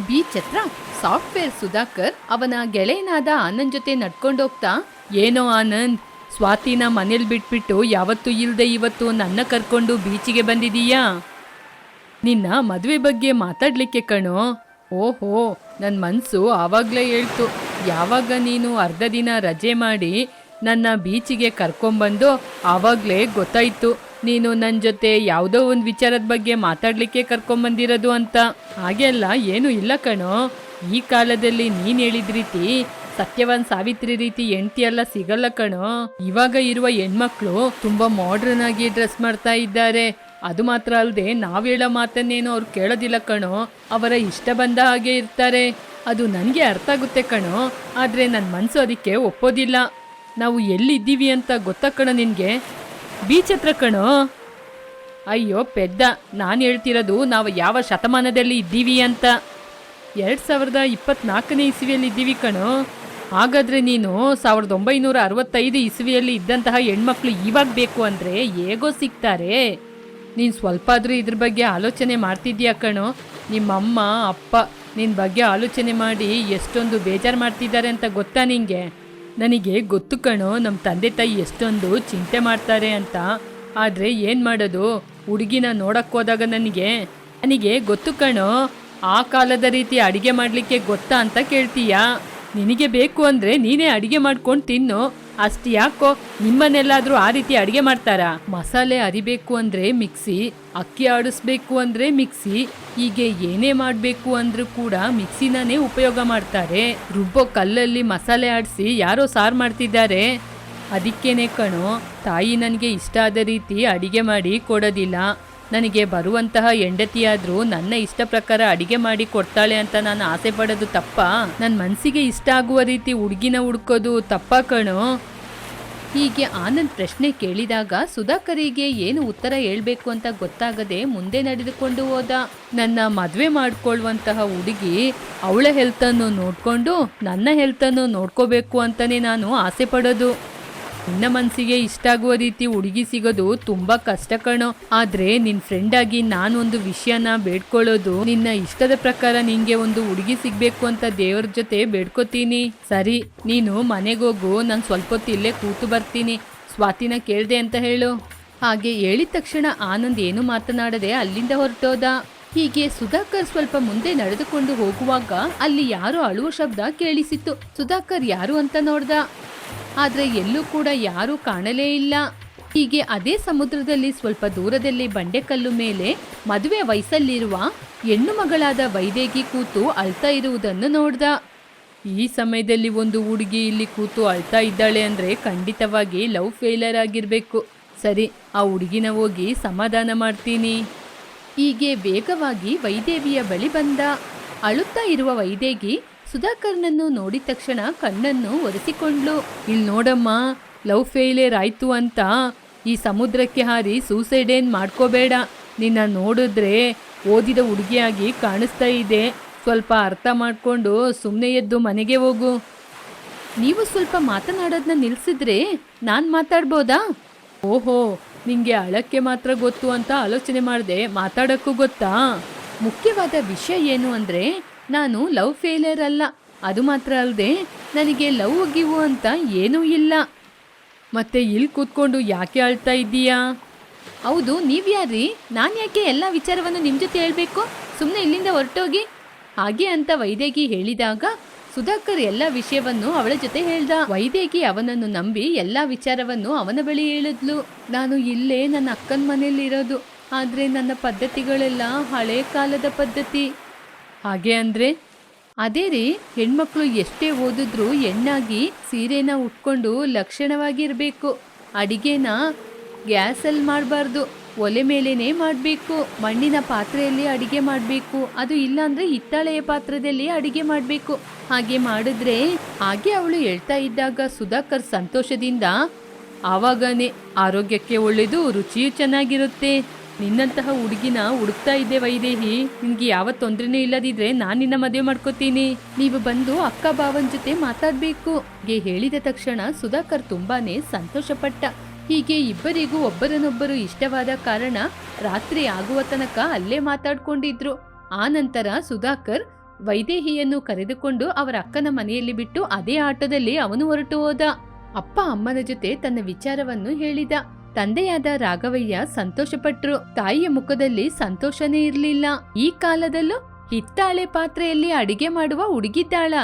Beach ಹತ್ರ software Sudhakar ಅವನ ಗೆಳೆಯನಾದ ಆನಂದ್ ಜೊತೆ ನಡ್ಕೊಂಡೋಗ್ತಾ, ಏನೋ ಆನಂದ್, ಸ್ವಾತಿನ ಮನೇಲಿ ಬಿಟ್ಬಿಟ್ಟು ಯಾವತ್ತೂ ಇಲ್ಲದೆ ಇವತ್ತು ನನ್ನ ಕರ್ಕೊಂಡು ಬೀಚಿಗೆ ಬಂದಿದೀಯಾ? ನಿನ್ನ ಮದುವೆ ಬಗ್ಗೆ ಮಾತಾಡ್ಲಿಕ್ಕೆ ಕಣೋ. ಓಹೋ ನನ್ನ ಮನಸ್ಸು ಆವಾಗಲೇ ಹೇಳ್ತು. ಯಾವಾಗ ನೀನು ಅರ್ಧ ದಿನ ರಜೆ ಮಾಡಿ ನನ್ನ ಬೀಚಿಗೆ ಕರ್ಕೊಂಬಂದು ಆವಾಗಲೇ ಗೊತ್ತಾಯ್ತು. ನೀನು ನನ್ನ ಜೊತೆ ಯಾವುದೋ ಒಂದು ವಿಚಾರದ ಬಗ್ಗೆ ಮಾತಾಡ್ಲಿಕ್ಕೆ ಕರ್ಕೊಂಬಂದಿರೋದು ಅಂತ. ಹಾಗೆಲ್ಲ ಏನೂ ಇಲ್ಲ ಕಣೋ. ಈ ಕಾಲದಲ್ಲಿ ನೀನು ಹೇಳಿದ ರೀತಿ, ಸತ್ಯವಾನ್ ಸಾವಿತ್ರಿ ರೀತಿ ಹೆಂಡತಿ ಸಿಗಲ್ಲ ಕಣೋ. ಇವಾಗ ಇರುವ ಹೆಣ್ಮಕ್ಳು ತುಂಬಾ ಮಾಡ್ರನ್ ಆಗಿ ಡ್ರೆಸ್ ಮಾಡ್ತಾ ಇದ್ದಾರೆ. ಅದು ಮಾತ್ರ ಅಲ್ಲದೆ ನಾವ್ ಹೇಳೋ ಮಾತನ್ನೇನು ಅವ್ರು ಕೇಳೋದಿಲ್ಲ ಕಣೋ. ಅವರ ಇಷ್ಟ ಬಂದ ಹಾಗೆ ಇರ್ತಾರೆ. ಅದು ನನಗೆ ಅರ್ಥ ಆಗುತ್ತೆ ಕಣೋ. ಆದ್ರೆ ನನ್ನ ಮನಸ್ಸು ಅದಕ್ಕೆ ಒಪ್ಪೋದಿಲ್ಲ. ನಾವು ಎಲ್ಲಿದ್ದೀವಿ ಅಂತ ಗೊತ್ತಾ ಕಣೋ ನಿನಗೆ? ಬೀಚ್ ಹತ್ರ ಕಣೋ. ಅಯ್ಯೋ, ಪೆದ್ದ. ನಾನು ಹೇಳ್ತಿರೋದು ನಾವು ಯಾವ ಶತಮಾನದಲ್ಲಿ ಇದ್ದೀವಿ ಅಂತ. ಎರಡು ಸಾವಿರದ ಇಪ್ಪತ್ನಾಲ್ಕನೇ ಇಸ್ವಿಯಲ್ಲಿ ಇದ್ದೀವಿ ಕಣೋ. ಹಾಗಾದ್ರೆ ನೀನು ಸಾವಿರದ ಒಂಬೈನೂರ ಅರವತ್ತೈದು ಇಸ್ವಿಯಲ್ಲಿ ಇದ್ದಂತಹ ಹೆಣ್ಮಕ್ಳು ಇವಾಗ ಬೇಕು ಅಂದರೆ ಹೇಗೋ ಸಿಗ್ತಾರೆ. ನೀನು ಸ್ವಲ್ಪ ಆದರೂ ಇದ್ರ ಬಗ್ಗೆ ಆಲೋಚನೆ ಮಾಡ್ತಿದ್ಯಾ ಕಣೋ? ನಿಮ್ಮಮ್ಮ, ಅಪ್ಪ ನಿನ್ನ ಬಗ್ಗೆ ಆಲೋಚನೆ ಮಾಡಿ ಎಷ್ಟೊಂದು ಬೇಜಾರು ಮಾಡ್ತಿದ್ದಾರೆ ಅಂತ ಗೊತ್ತಾ ನಿಂಗೆ? ನನಗೆ ಗೊತ್ತು ಕಣೋ ನಮ್ಮ ತಂದೆ ತಾಯಿ ಎಷ್ಟೊಂದು ಚಿಂತೆ ಮಾಡ್ತಾರೆ ಅಂತ. ಆದರೆ ಏನು ಮಾಡೋದು? ಹುಡುಗಿನ ನೋಡೋಕ್ಕೋದಾಗ ನನಗೆ ನನಗೆ ಗೊತ್ತು ಕಣೋ, ಆ ಕಾಲದ ರೀತಿ ಅಡುಗೆ ಮಾಡಲಿಕ್ಕೆ ಗೊತ್ತಾ ಅಂತ ಕೇಳ್ತೀಯಾ? ನಿನಗೆ ಬೇಕು ಅಂದರೆ ನೀನೇ ಅಡುಗೆ ಮಾಡ್ಕೊಂಡು ತಿನ್ನು. ಅಷ್ಟು ಯಾಕೋ ನಿಮ್ಮನ್ನೆಲ್ಲಾದ್ರೂ ಆ ರೀತಿ ಅಡಿಗೆ ಮಾಡ್ತಾರಾ? ಮಸಾಲೆ ಅರಿಬೇಕು ಅಂದ್ರೆ ಮಿಕ್ಸಿ, ಅಕ್ಕಿ ಆಡಿಸ್ಬೇಕು ಅಂದ್ರೆ ಮಿಕ್ಸಿ, ಹೀಗೆ ಏನೇ ಮಾಡಬೇಕು ಅಂದ್ರೂ ಕೂಡ ಮಿಕ್ಸಿನೇ ಉಪಯೋಗ ಮಾಡ್ತಾರೆ. ರುಬ್ಬೋ ಕಲ್ಲಲ್ಲಿ ಮಸಾಲೆ ಆಡಿಸಿ ಯಾರೋ ಸಾರು ಮಾಡ್ತಿದ್ದಾರೆ. ಅದಕ್ಕೇನೆ ಕಣೋ, ತಾಯಿ ನನಗೆ ಇಷ್ಟ ಆದ ರೀತಿ ಅಡಿಗೆ ಮಾಡಿ ಕೊಡೋದಿಲ್ಲ. ನನಗೆ ಬರುವಂತಹ ಹೆಂಡತಿಯಾದ್ರೂ ನನ್ನ ಇಷ್ಟ ಪ್ರಕಾರ ಅಡಿಗೆ ಮಾಡಿ ಕೊಡ್ತಾಳೆ ಅಂತ ನಾನು ಆಸೆ ಪಡೋದು ತಪ್ಪ? ನನ್ನ ಮನಸ್ಸಿಗೆ ಇಷ್ಟ ಆಗುವ ರೀತಿ ಹುಡುಗಿನ ಹುಡ್ಕೋದು ತಪ್ಪ ಕಣು? ಹೀಗೆ ಆನಂದ್ ಪ್ರಶ್ನೆ ಕೇಳಿದಾಗ ಸುಧಾಕರಿಗೆ ಏನು ಉತ್ತರ ಹೇಳಬೇಕು ಅಂತ ಗೊತ್ತಾಗದೆ ಮುಂದೆ ನಡೆದುಕೊಂಡು ಹೋದ. ನನ್ನ ಮದುವೆ ಮಾಡ್ಕೊಳ್ಳುವಂತಹ ಹುಡುಗಿ ಅವಳ ಹೆಲ್ತನ್ನು ನೋಡ್ಕೊಂಡು ನನ್ನ ಹೆಲ್ತನ್ನು ನೋಡ್ಕೋಬೇಕು ಅಂತಲೇ ನಾನು ಆಸೆ ಪಡೋದು. ನಿನ್ನ ಮನಸ್ಸಿಗೆ ಇಷ್ಟ ಆಗುವ ರೀತಿ ಹುಡುಗಿ ಸಿಗೋದು ತುಂಬಾ ಕಷ್ಟ ಕಣೋ. ಆದ್ರೆ ನಿನ್ ಫ್ರೆಂಡ್ ಆಗಿ ನಾನೊಂದು ವಿಷಯನ ಬೇಡ್ಕೊಳ್ಳೋದು ನಿನ್ನ ಇಷ್ಟದ ಪ್ರಕಾರ ನಿಂಗೆ ಒಂದು ಹುಡುಗಿ ಸಿಗ್ಬೇಕು ಅಂತ ದೇವರ ಜೊತೆ ಬೇಡ್ಕೋತೀನಿ. ಸರಿ, ನೀನು ಮನೆಗೋಗು ನಾನು ಸ್ವಲ್ಪ ಹೊತ್ತು ಇಲ್ಲೇ ಕೂತು ಬರ್ತೀನಿ. ಸ್ವಾತಿನ ಕೇಳ್ದೆ ಅಂತ ಹೇಳು. ಹಾಗೆ ಹೇಳಿದ ತಕ್ಷಣ ಆನಂದ್ ಏನು ಮಾತನಾಡದೆ ಅಲ್ಲಿಂದ ಹೊರಟೋದ. ಹೀಗೆ ಸುಧಾಕರ್ ಸ್ವಲ್ಪ ಮುಂದೆ ನಡೆದುಕೊಂಡು ಹೋಗುವಾಗ ಅಲ್ಲಿ ಯಾರೋ ಅಳುವ ಶಬ್ದ ಕೇಳಿಸಿತ್ತು. ಸುಧಾಕರ್ ಯಾರು ಅಂತ ನೋಡ್ದ. ಆದ್ರೆ ಎಲ್ಲೂ ಕೂಡ ಯಾರೂ ಕಾಣಲೇ ಇಲ್ಲ. ಹೀಗೆ ಅದೇ ಸಮುದ್ರದಲ್ಲಿ ಸ್ವಲ್ಪ ದೂರದಲ್ಲಿ ಬಂಡೆಕಲ್ಲು ಮೇಲೆ ಮದುವೆ ವಯಸ್ಸಲ್ಲಿರುವ ಹೆಣ್ಣು ಮಗಳಾದ ವೈದೇಗಿ ಕೂತು ಅಳ್ತಾ ಇರುವುದನ್ನು ನೋಡ್ದ. ಈ ಸಮಯದಲ್ಲಿ ಒಂದು ಹುಡುಗಿ ಇಲ್ಲಿ ಕೂತು ಅಳ್ತಾ ಇದ್ದಾಳೆ ಅಂದರೆ ಖಂಡಿತವಾಗಿ ಲವ್ ಫೇಲರ್ ಆಗಿರಬೇಕು. ಸರಿ, ಆ ಹುಡುಗಿನ ಹೋಗಿ ಸಮಾಧಾನ ಮಾಡ್ತೀನಿ. ಹೀಗೆ ವೇಗವಾಗಿ ವೈದೇವಿಯ ಬಳಿ ಬಂದ. ಅಳುತ್ತಾ ಇರುವ ವೈದೇಗಿ ಸುಧಾಕರ್ನನ್ನು ನೋಡಿದ ತಕ್ಷಣ ಕಣ್ಣನ್ನು ಒರೆಸಿಕೊಂಡ್ಲು ಇಲ್ಲಿ ನೋಡಮ್ಮ, ಲವ್ ಫೇಲಿಯರ್ ಆಯ್ತು ಅಂತ. ಈ ಸಮುದ್ರಕ್ಕೆ ಹಾರಿ ಸೂಸೈಡ್ ಏನ್ ಮಾಡ್ಕೋಬೇಡ. ನಿನ್ನ ನೋಡಿದ್ರೆ ಓದಿದ ಹುಡುಗಿಯಾಗಿ ಕಾಣಿಸ್ತಾ ಇದೆ. ಸ್ವಲ್ಪ ಅರ್ಥ ಮಾಡಿಕೊಂಡು ಸುಮ್ಮನೆ ಎದ್ದು ಮನೆಗೆ ಹೋಗು. ನೀವು ಸ್ವಲ್ಪ ಮಾತನಾಡೋದನ್ನ ನಿಲ್ಸಿದ್ರೆ ನಾನು ಮಾತಾಡ್ಬೋದಾ? ಓಹೋ ನಿಮಗೆ ಅಳಕ್ಕೆ ಮಾತ್ರ ಗೊತ್ತು ಅಂತ ಆಲೋಚನೆ ಮಾಡಿದೆ ಮಾತಾಡೋಕ್ಕೂ ಗೊತ್ತಾ? ಮುಖ್ಯವಾದ ವಿಷಯ ಏನು ಅಂದರೆ ನಾನು ಲವ್ ಫೇಲಿಯರ್ ಅಲ್ಲ. ಅದು ಮಾತ್ರ ಅಲ್ಲದೆ ನನಗೆ ಲವ್ ಗಿವು ಅಂತ ಏನೂ ಇಲ್ಲ. ಮತ್ತೆ ಇಲ್ಲಿ ಕೂತ್ಕೊಂಡು ಯಾಕೆ ಅಳ್ತಾ ಇದ್ದೀಯಾ? ಹೌದು ನೀವ್ಯಾರ್ರಿ ನಾನು ಯಾಕೆ ಎಲ್ಲ ವಿಚಾರವನ್ನು ನಿಮ್ಮ ಜೊತೆ ಹೇಳಬೇಕು? ಸುಮ್ಮನೆ ಇಲ್ಲಿಂದ ಹೊರಟೋಗಿ? ಹಾಗೆ ಅಂತ ವೈದೇಗಿ ಹೇಳಿದಾಗ ಸುಧಾಕರ್ ಎಲ್ಲ ವಿಷಯವನ್ನು ಅವಳ ಜೊತೆ ಹೇಳ್ದ. ವೈದೇಗಿ ಅವನನ್ನು ನಂಬಿ ಎಲ್ಲ ವಿಚಾರವನ್ನು ಅವನ ಬಳಿ ಹೇಳಿದ್ಲು. ನಾನು ಇಲ್ಲೇ ನನ್ನ ಅಕ್ಕನ ಮನೆಯಲ್ಲಿರೋದು. ಆದ್ರೆ ನನ್ನ ಪದ್ಧತಿಗಳೆಲ್ಲ ಹಳೆ ಕಾಲದ ಪದ್ಧತಿ. ಹಾಗೆ ಅಂದ್ರೆ? ಅದೇ ರೀ, ಹೆಣ್ಮಕ್ಳು ಎಷ್ಟೇ ಓದಿದ್ರು ಹೆಣ್ಣಾಗಿ ಸೀರೆನ ಉಟ್ಕೊಂಡು ಲಕ್ಷಣವಾಗಿರ್ಬೇಕು. ಅಡಿಗೆನ ಗ್ಯಾಸಲ್ಲಿ ಮಾಡಬಾರ್ದು, ಒಲೆ ಮೇಲೇನೆ ಮಾಡಬೇಕು, ಮಣ್ಣಿನ ಪಾತ್ರೆಯಲ್ಲಿ ಅಡಿಗೆ ಮಾಡಬೇಕು, ಅದು ಇಲ್ಲಾಂದ್ರೆ ಹಿತ್ತಾಳೆಯ ಪಾತ್ರದಲ್ಲಿ ಅಡಿಗೆ ಮಾಡಬೇಕು. ಹಾಗೆ ಮಾಡಿದ್ರೆ ಹಾಗೆ ಅವಳು ಹೇಳ್ತಾ ಇದ್ದಾಗ ಸುಧಾಕರ್ ಸಂತೋಷದಿಂದ ಆವಾಗನೇ ಆರೋಗ್ಯಕ್ಕೆ ಒಳ್ಳೆಯದು, ರುಚಿಯೂ ಚೆನ್ನಾಗಿರುತ್ತೆ. ನಿನ್ನಂತಹ ಹುಡುಗಿನ ಹುಡುಕ್ತಾ ಇದ್ದೆ ವೈದೇಹಿ. ನಿನ್ಗೆ ಯಾವ ತೊಂದರೆನೂ ಇಲ್ಲದಿದ್ರೆ ನಾನು ನಿನ್ನ ಮದುವೆ ಮಾಡ್ಕೋತೀನಿ. ನೀವು ಬಂದು ಅಕ್ಕ ಭಾವನ್ ಜೊತೆ ಮಾತಾಡ್ಬೇಕು. ಗೆ ಹೇಳಿದ ತಕ್ಷಣ ಸುಧಾಕರ್ ತುಂಬಾನೇ ಸಂತೋಷಪಟ್ಟ. ಹೀಗೆ ಇಬ್ಬರಿಗೂ ಒಬ್ಬರನ್ನೊಬ್ಬರು ಇಷ್ಟವಾದ ಕಾರಣ ರಾತ್ರಿ ಆಗುವ ತನಕ ಅಲ್ಲೇ ಮಾತಾಡ್ಕೊಂಡಿದ್ರು. ಆ ನಂತರ ಸುಧಾಕರ್ ವೈದೇಹಿಯನ್ನು ಕರೆದುಕೊಂಡು ಅವರ ಅಕ್ಕನ ಮನೆಯಲ್ಲಿ ಬಿಟ್ಟು ಅದೇ ಆಟೋದಲ್ಲಿ ಅವನು ಹೊರಟು ಹೋದ. ಅಪ್ಪ ಅಮ್ಮನ ಜೊತೆ ತನ್ನ ವಿಚಾರವನ್ನು ಹೇಳಿದ. ತಂದೆಯಾದ ರಾಘವಯ್ಯ ಸಂತೋಷಪಟ್ರು. ತಾಯಿಯ ಮುಖದಲ್ಲಿ ಸಂತೋಷನೇ ಇರ್ಲಿಲ್ಲ. ಈ ಕಾಲದಲ್ಲೂ ಹಿತ್ತಾಳೆ ಪಾತ್ರೆಯಲ್ಲಿ ಅಡಿಗೆ ಮಾಡುವ ಹುಡುಗಿದ್ದಾಳ.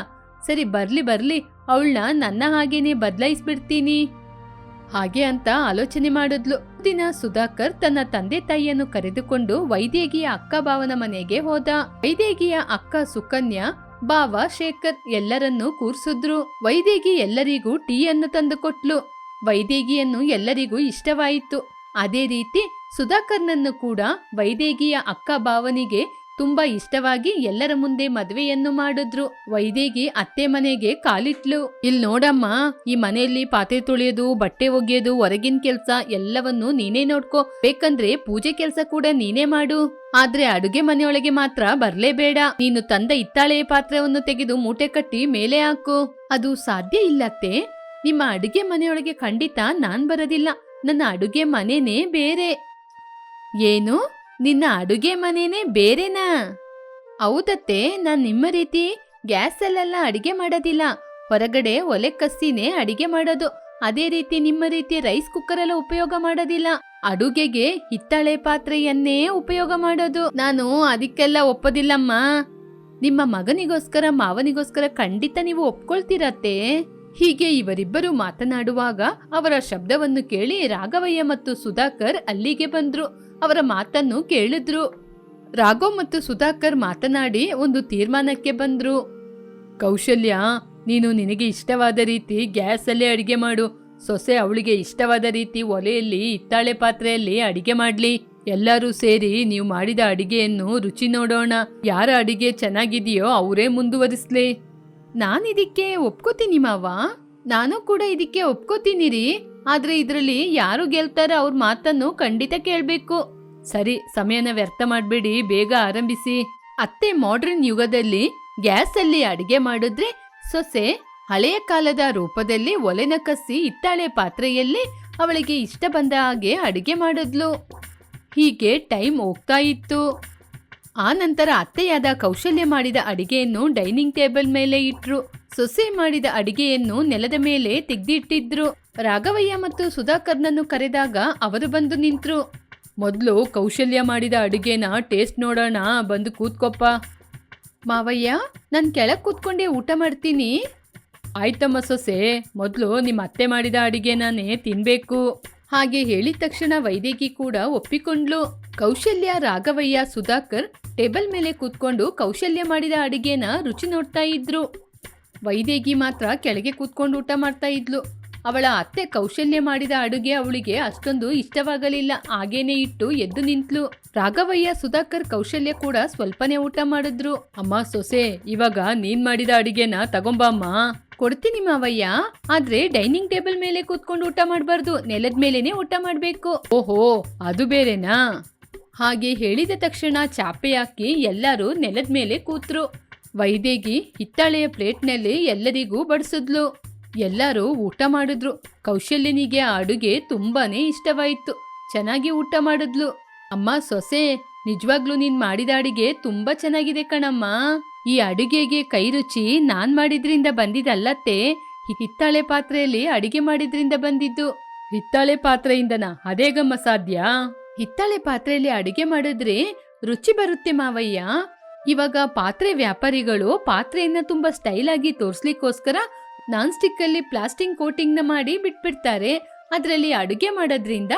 ಸರಿ, ಬರ್ಲಿ ಬರ್ಲಿ, ಅವಳನ್ನ ನನ್ನ ಹಾಗೇನೆ ಬದಲಾಯಿಸ್ಬಿಡ್ತೀನಿ. ಹಾಗೆ ಅಂತ ಆಲೋಚನೆ ಮಾಡಿದ್ಲು. ದಿನ ಸುಧಾಕರ್ ತನ್ನ ತಂದೆ ತಾಯಿಯನ್ನು ಕರೆದುಕೊಂಡು ವೈದೇಗಿಯ ಅಕ್ಕ ಭಾವನ ಮನೆಗೆ ಹೋದ. ವೈದೇಗಿಯ ಅಕ್ಕ ಸುಕನ್ಯಾ ಬಾವ ಶೇಖರ್ ಎಲ್ಲರನ್ನೂ ಕೂರ್ಸಿದ್ರು. ವೈದೇಗಿ ಎಲ್ಲರಿಗೂ ಟೀಯನ್ನು ತಂದುಕೊಟ್ಲು. ವೈದೇಗಿಯನ್ನು ಎಲ್ಲರಿಗೂ ಇಷ್ಟವಾಯಿತು. ಅದೇ ರೀತಿ ಸುಧಾಕರ್ನನ್ನು ಕೂಡ ವೈದೇಗಿಯ ಅಕ್ಕ ಭಾವನಿಗೆ ತುಂಬಾ ಇಷ್ಟವಾಗಿ ಎಲ್ಲರ ಮುಂದೆ ಮದುವೆಯನ್ನು ಮಾಡಿದ್ರು. ವೈದೇಗಿ ಅತ್ತೆ ಮನೆಗೆ ಕಾಲಿಟ್ಲು. ಇಲ್ಲಿ ನೋಡಮ್ಮ, ಈ ಮನೆಯಲ್ಲಿ ಪಾತ್ರೆ ತೊಳೆಯೋದು, ಬಟ್ಟೆ ಒಗೆಯೋದು, ಹೊರಗಿನ ಕೆಲ್ಸ ಎಲ್ಲವನ್ನು ನೀನೇ ನೋಡ್ಕೋ. ಬೇಕಂದ್ರೆ ಪೂಜೆ ಕೆಲ್ಸ ಕೂಡ ನೀನೇ ಮಾಡು. ಆದ್ರೆ ಅಡುಗೆ ಮನೆಯೊಳಗೆ ಮಾತ್ರ ಬರ್ಲೇಬೇಡ. ನೀನು ತಂದ ಇತ್ತಾಳೆಯ ಪಾತ್ರವನ್ನು ತೆಗೆದು ಮೂಟೆ ಕಟ್ಟಿ ಮೇಲೆ ಹಾಕು. ಅದು ಸಾಧ್ಯ ಇಲ್ಲತ್ತೆ ನಿಮ್ಮ ಅಡುಗೆ ಮನೆಯೊಳಗೆ ಖಂಡಿತ ನಾನ್ ಬರೋದಿಲ್ಲ. ನನ್ನ ಅಡುಗೆ ಮನೆನೇ ಬೇರೆ. ಏನು? ನಿನ್ನ ಅಡುಗೆ ಮನೆನೇ ಬೇರೆನಾ? ಹೌದತ್ತೆ, ನಾನ್ ನಿಮ್ಮ ರೀತಿ ಗ್ಯಾಸಲ್ಲೆಲ್ಲ ಅಡಿಗೆ ಮಾಡೋದಿಲ್ಲ. ಹೊರಗಡೆ ಒಲೆ ಕಸ್ಸಿನೇ ಅಡಿಗೆ ಮಾಡೋದು. ಅದೇ ರೀತಿ ನಿಮ್ಮ ರೀತಿ ರೈಸ್ ಕುಕ್ಕರ್ ಎಲ್ಲ ಉಪಯೋಗ ಮಾಡೋದಿಲ್ಲ. ಅಡುಗೆಗೆ ಹಿತ್ತಾಳೆ ಪಾತ್ರೆಯನ್ನೇ ಉಪಯೋಗ ಮಾಡೋದು. ನಾನು ಅದಕ್ಕೆಲ್ಲ ಒಪ್ಪೋದಿಲ್ಲಮ್ಮ. ನಿಮ್ಮ ಮಗನಿಗೋಸ್ಕರ, ಮಾವನಿಗೋಸ್ಕರ ಖಂಡಿತ ನೀವು ಒಪ್ಕೊಳ್ತೀರತ್ತೆ. ಹೀಗೆ ಇವರಿಬ್ಬರು ಮಾತನಾಡುವಾಗ ಅವರ ಶಬ್ದವನ್ನು ಕೇಳಿ ರಾಘವಯ್ಯ ಮತ್ತು ಸುಧಾಕರ್ ಅಲ್ಲಿಗೆ ಬಂದ್ರು. ಅವರ ಮಾತನ್ನು ಕೇಳಿದ್ರು. ರಾಘವ್ ಮತ್ತು ಸುಧಾಕರ್ ಮಾತನಾಡಿ ಒಂದು ತೀರ್ಮಾನಕ್ಕೆ ಬಂದ್ರು. ಕೌಶಲ್ಯ, ನೀನು ನಿನಗೆ ಇಷ್ಟವಾದ ರೀತಿ ಗ್ಯಾಸಲ್ಲೇ ಅಡಿಗೆ ಮಾಡು. ಸೊಸೆ ಅವಳಿಗೆ ಇಷ್ಟವಾದ ರೀತಿ ಒಲೆಯಲ್ಲಿ, ಹಿತ್ತಾಳೆ ಪಾತ್ರೆಯಲ್ಲಿ ಅಡಿಗೆ ಮಾಡ್ಲಿ. ಎಲ್ಲರೂ ಸೇರಿ ನೀವು ಮಾಡಿದ ಅಡಿಗೆಯನ್ನು ರುಚಿ ನೋಡೋಣ. ಯಾರ ಅಡಿಗೆ ಚೆನ್ನಾಗಿದೆಯೋ ಅವರೇ ಮುಂದುವರಿಸ್ಲಿ. ನಾನಿದಕ್ಕೆ ಒಪ್ಕೋತೀನಿ ಮಾವ. ನಾನು ಕೂಡ ಇದಕ್ಕೆ ಒಪ್ಕೋತೀನಿ ರೀ ಆದ್ರೆ ಇದರಲ್ಲಿ ಯಾರು ಗೆಲ್ತಾರ ಅವ್ರ ಮಾತನ್ನು ಖಂಡಿತ ಕೇಳಬೇಕು. ಸರಿ, ಸಮಯನ ವ್ಯರ್ಥ ಮಾಡಬೇಡಿ, ಬೇಗ ಆರಂಭಿಸಿ. ಅತ್ತೆ ಮಾಡ್ರನ್ ಯುಗದಲ್ಲಿ ಗ್ಯಾಸ್ ಅಲ್ಲಿ ಅಡಿಗೆ ಮಾಡಿದ್ರೆ ಸೊಸೆ ಹಳೆಯ ಕಾಲದ ರೂಪದಲ್ಲಿ ಒಲೆನ ಕಸಿ ಇತ್ತಾಳೆ ಪಾತ್ರೆಯಲ್ಲಿ ಅವಳಿಗೆ ಇಷ್ಟ ಬಂದ ಹಾಗೆ ಅಡಿಗೆ ಮಾಡಿದ್ಲು. ಹೀಗೆ ಟೈಮ್ ಹೋಗ್ತಾ ಇತ್ತು. ಆ ನಂತರ ಅತ್ತೆಯಾದ ಕೌಶಲ್ಯ ಮಾಡಿದ ಅಡಿಗೆಯನ್ನು ಡೈನಿಂಗ್ ಟೇಬಲ್ ಮೇಲೆ ಇಟ್ರು. ಸೊಸೆ ಮಾಡಿದ ಅಡಿಗೆಯನ್ನು ನೆಲದ ಮೇಲೆ ತೆಗ್ದಿಟ್ಟಿದ್ರು. ರಾಘವಯ್ಯ ಮತ್ತು ಸುಧಾಕರ್ನನ್ನು ಕರೆದಾಗ ಅವರು ಬಂದು ನಿಂತ್ರು. ಮೊದಲು ಕೌಶಲ್ಯ ಮಾಡಿದ ಅಡಿಗೆನ ಟೇಸ್ಟ್ ನೋಡೋಣ, ಬಂದು ಕೂತ್ಕೊಪ್ಪ. ಮಾವಯ್ಯ, ನಾನು ಕೆಳಗೆ ಕೂತ್ಕೊಂಡೆ ಊಟ ಮಾಡ್ತೀನಿ. ಆಯ್ತಮ್ಮ ಸೊಸೆ, ಮೊದಲು ನಿಮ್ಮ ಅತ್ತೆ ಮಾಡಿದ ಅಡಿಗೆನೇ ತಿನ್ಬೇಕು. ಹಾಗೆ ಹೇಳಿದ ತಕ್ಷಣ ವೈದ್ಯಕಿ ಕೂಡ ಒಪ್ಪಿಕೊಂಡ್ಲು. ಕೌಶಲ್ಯ, ರಾಘವಯ್ಯ, ಸುಧಾಕರ್ ಟೇಬಲ್ ಮೇಲೆ ಕೂತ್ಕೊಂಡು ಕೌಶಲ್ಯ ಮಾಡಿದ ಅಡಿಗೆನ ರುಚಿ ನೋಡ್ತಾ ಇದ್ರು. ವೈದೇಗಿ ಮಾತ್ರ ಕೆಳಗೆ ಕೂತ್ಕೊಂಡು ಊಟ ಮಾಡ್ತಾ ಇದ್ಲು. ಅವಳ ಅತ್ತೆ ಕೌಶಲ್ಯ ಮಾಡಿದ ಅಡುಗೆ ಅವಳಿಗೆ ಅಷ್ಟೊಂದು ಇಷ್ಟವಾಗಲಿಲ್ಲ. ಹಾಗೇನೆ ಇಟ್ಟು ಎದ್ದು ನಿಂತ್ಲು. ರಾಘವಯ್ಯ, ಸುಧಾಕರ್ ಕೌಶಲ್ಯ ಕೂಡ ಸ್ವಲ್ಪನೇ ಊಟ ಮಾಡಿದ್ರು. ಅಮ್ಮ, ಸೊಸೆ, ಇವಾಗ ನೀನ್ ಮಾಡಿದ ಅಡಿಗೆನ ತಗೊಂಬಮ್ಮ ಕೊಡ್ತೀನಿ ಮಾವಯ್ಯ. ಆದ್ರೆ ಡೈನಿಂಗ್ ಟೇಬಲ್ ಮೇಲೆ ಕೂತ್ಕೊಂಡು ಊಟ ಮಾಡಬಾರ್ದು. ನೆಲದ ಮೇಲೇನೆ ಊಟ ಮಾಡ್ಬೇಕು. ಓಹೋ, ಅದು ಬೇರೆನಾ? ಹಾಗೆ ಹೇಳಿದ ತಕ್ಷಣ ಚಾಪೆ ಹಾಕಿ ಎಲ್ಲರೂ ನೆಲದ ಮೇಲೆ ಕೂತ್ರು. ವೈದೇಗಿ ಹಿತ್ತಾಳೆಯ ಪ್ಲೇಟ್ನಲ್ಲಿ ಎಲ್ಲರಿಗೂ ಬಡಿಸಿದ್ಲು. ಎಲ್ಲರೂ ಊಟ ಮಾಡಿದ್ರು. ಕೌಶಲ್ಯನಿಗೆ ಆ ಅಡುಗೆ ತುಂಬಾನೇ ಇಷ್ಟವಾಯಿತು. ಚೆನ್ನಾಗಿ ಊಟ ಮಾಡಿದ್ಲು. ಅಮ್ಮ, ಸೊಸೆ, ನಿಜವಾಗ್ಲೂ ನೀನ್ ಮಾಡಿದ ಅಡುಗೆ ತುಂಬಾ ಚೆನ್ನಾಗಿದೆ ಕಣಮ್ಮ. ಈ ಅಡುಗೆಗೆ ಕೈ ರುಚಿ ನಾನ್ ಮಾಡಿದ್ರಿಂದ ಬಂದಿದ್ದಲ್ಲತ್ತೆ ಹಿತ್ತಾಳೆ ಪಾತ್ರೆಯಲ್ಲಿ ಅಡಿಗೆ ಮಾಡಿದ್ರಿಂದ ಬಂದಿದ್ದು. ಹಿತ್ತಾಳೆ ಪಾತ್ರೆಯಿಂದನಾ? ಅದೇಗಮ್ಮ ಸಾಧ್ಯ? ಹಿತ್ತಾಳೆ ಪಾತ್ರೆಯಲ್ಲಿ ಅಡುಗೆ ಮಾಡಿದ್ರೆ ರುಚಿ ಬರುತ್ತೆ ಮಾವಯ್ಯ. ಇವಾಗ ಪಾತ್ರೆ ವ್ಯಾಪಾರಿಗಳು ಪಾತ್ರೆಯನ್ನ ತುಂಬಾ ಸ್ಟೈಲ್ ಆಗಿ ತೋರ್ಸ್ಲಿಕ್ಕೋಸ್ಕರ ನಾನ್ ಸ್ಟಿಕ್ ಅಲ್ಲಿ ಪ್ಲಾಸ್ಟಿಕ್ ಕೋಟಿಂಗ್ನ ಮಾಡಿ ಬಿಟ್ಬಿಡ್ತಾರೆ. ಅದ್ರಲ್ಲಿ ಅಡುಗೆ ಮಾಡೋದ್ರಿಂದ